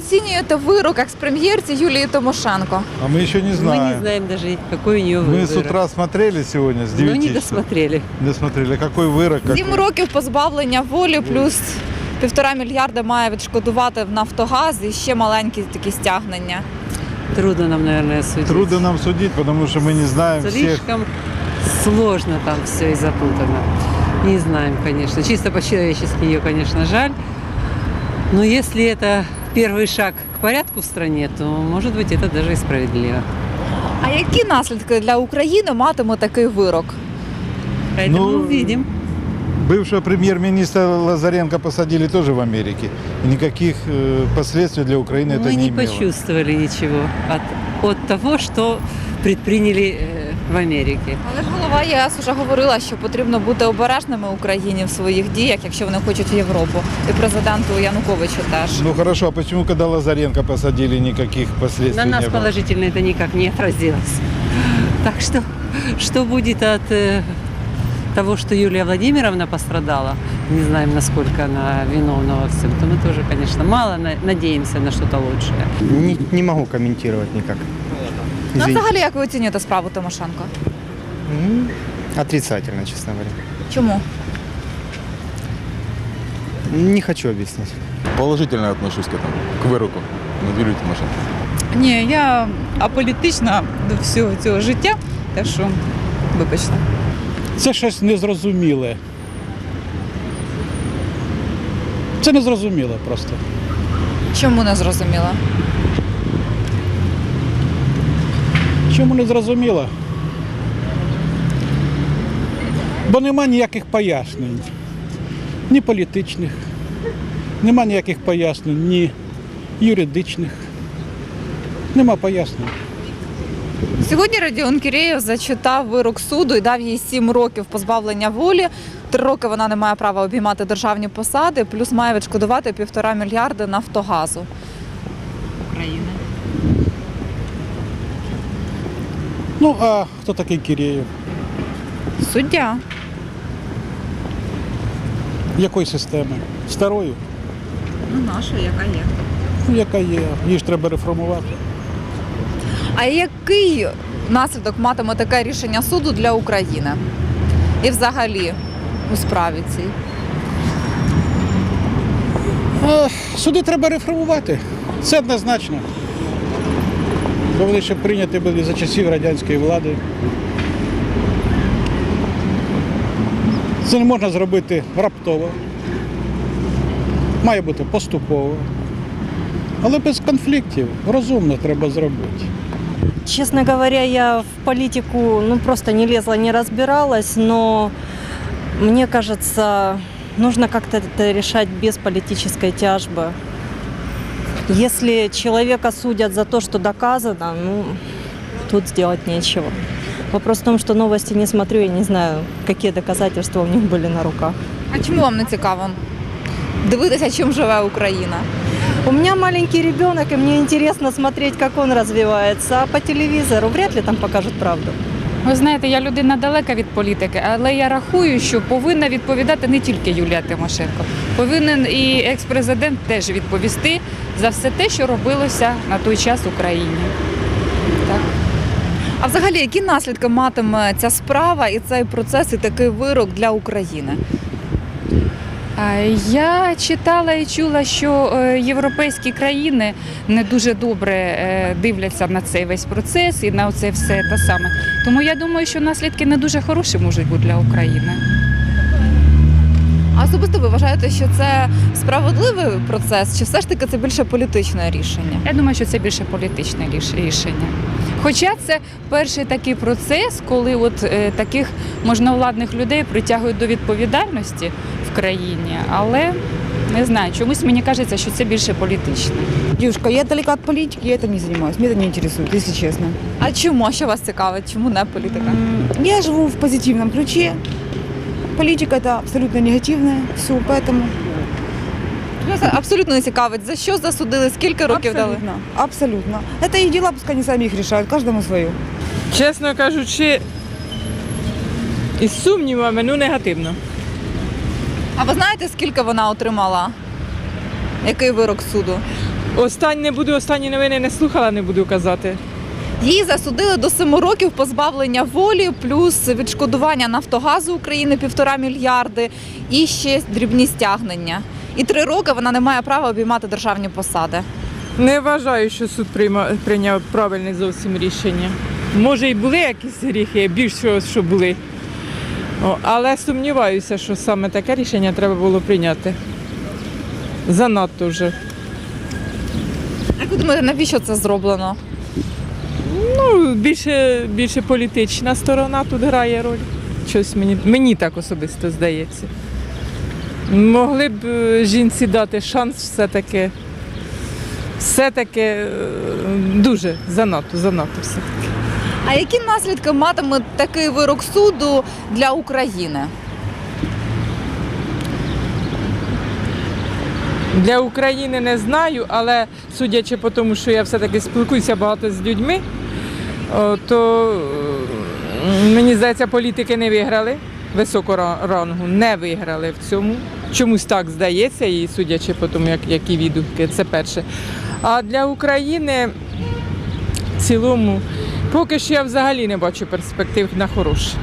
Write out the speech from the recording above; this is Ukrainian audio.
як ви оцінюєте вирок екс-прем'єрці Юлії Тимошенко? А мы еще не Мы знаем. не знаем даже, какой у нее Мы выбор. с утра смотрели сегодня, с 9 Но не часов. досмотрели. Досмотрели. Какой вырок? какой? Сім років позбавлення волі, плюс півтора мільярда має відшкодувати в Нафтогаз і ще маленькі такі стягнення. Трудно нам, наверное, судить. Трудно нам судить, потому что мы не знаем всех. Слишком сложно там все и запутано. Не знаем, конечно. Чисто по-человечески ее, конечно, жаль. Но если это первый шаг к порядку в стране, то, может быть, это даже и справедливо. А які наслідки для України матиме такий вирок? Поэтому Ну, увидим. Бывшего премьер-министра Лазаренко посадили тоже в Америке. И никаких э, последствий для Украины это Мы не не имело. почувствовали ничего от, от того, что предприняли э, в Америке. Але ж голова ЄС вже говорила, що потрібно бути обережними Україні в своїх діях, якщо вони хочуть в Європу. І президенту Януковичу теж. Ну хорошо, а почему, когда Лазаренко посадили, никаких последствий На нас не было? положительно это никак не отразилось. Так что, что будет от э, того, что Юлия Владимировна пострадала, не знаем, насколько она виновна во всем, то мы тоже, конечно, мало на- надеемся на что-то лучшее. Не, не могу комментировать никак. Ну, а Извините. взагалі, як ви оцінюєте справу Тимошенко? М, Отрицательно, честно говоря. Чому? Не хочу объяснить. Положительно отношусь к этому, к выроку над Юлією Тимошенко. Ні, я аполітична до всього цього життя, так що вибачте. Це щось незрозуміле. Це незрозуміле просто. Чому не зрозуміло? Чому не зрозуміло? Бо нема ніяких пояснень. Ні політичних, нема ніяких пояснень, ні юридичних. Нема пояснень. Сьогодні Радіон Кірєєв зачитав вирок суду і дав їй сім років позбавлення волі. Три роки вона не має права обіймати державні посади, плюс має відшкодувати півтора мільярди Нафтогазу. України. Ну, а хто такий Кірєєв? Суддя. Якої системи? Старої? Ну, наша, яка є. Ну, яка є. Її ж треба реформувати. А який наслідок матиме таке рішення суду для України? І взагалі у справі цій? Е, Суди треба реформувати. Це однозначно. Бо вони ще прийняті були за часів радянської влади. Це не можна зробити раптово. Має бути поступово. Але без конфліктів розумно треба зробити. Честно говоря, я в политику ну, просто не лезла, не разбиралась, но мне кажется, нужно как-то это решать без политической тяжбы. Если человека судят за то, что доказано, ну, тут сделать нечего. Вопрос в том, что новости не смотрю, я не знаю, какие доказательства у них были на руках. А чому вам не цікаво? Дивитися, чим живе Україна? У меня маленький ребенок, и мне интересно смотреть, как он развивается. А по телевизору вряд ли там покажут правду. Ви знаєте, я людина далека від політики, але я рахую, що повинна відповідати не тільки Юлія Тимошенко. Повинен і екс-президент теж відповісти за все те, що робилося на той час в Україні. А взагалі, які наслідки матиме ця справа і цей процес, і такий вирок для України? Я читала і чула, що е, європейські країни не дуже добре е, дивляться на цей весь процес і на це все те саме. Тому я думаю, що наслідки не дуже хороші можуть бути для України. А особисто ви вважаєте, що це справедливий процес, чи все ж таки це більше політичне рішення? Я думаю, що це більше політичне рішення. Хоча це перший такий процес, коли от е, таких можновладних людей притягують до відповідальності в країні, але не знаю, чомусь мені кажеться, що це більше політичне. Девушка, я далека от политики, я этим не занимаюсь, меня это не интересует, если честно. А чому? А Що вас цікавить? Чому не політика? М, Я живу в позитивном ключе. Политика это абсолютно негативная, все, поэтому вас абсолютно не цікавить, за що засудили, скільки років дали? абсолютно, абсолютно. Это их дела, пускай они сами их решают, каждому свое. Чесно кажучи, із сумнівами, ну негативно. А ви знаєте, скільки вона отримала? Який вирок суду? Останні не буду, останні новини не слухала, не буду казати. Її засудили до семи років позбавлення волі, плюс відшкодування Нафтогазу України півтора мільярди і ще дрібні стягнення. І три роки вона не має права обіймати державні посади. Не вважаю, що суд прийняв правильне зовсім рішення. Може, і були якісь гріхи, більш всього, що були. Але сумніваюся, що саме таке рішення треба було прийняти. Занадто вже. Як ви думаєте, навіщо це зроблено? Ну, більше, більше політична сторона тут грає роль. Щось мені, мені так особисто здається. Могли б е, жінці дати шанс все-таки. Все-таки е, дуже занадто, занадто все-таки. А які наслідки матиме такий вирок суду для України? Для України не знаю, але судячи по тому, що я все-таки спілкуюся багато з людьми, то е, мені здається, політики не виграли високого рангу, не виграли в цьому. Чомусь так здається, і судячи по тому, як, які відгуки, це перше. А для України в цілому, поки що я взагалі не бачу перспектив на хороше.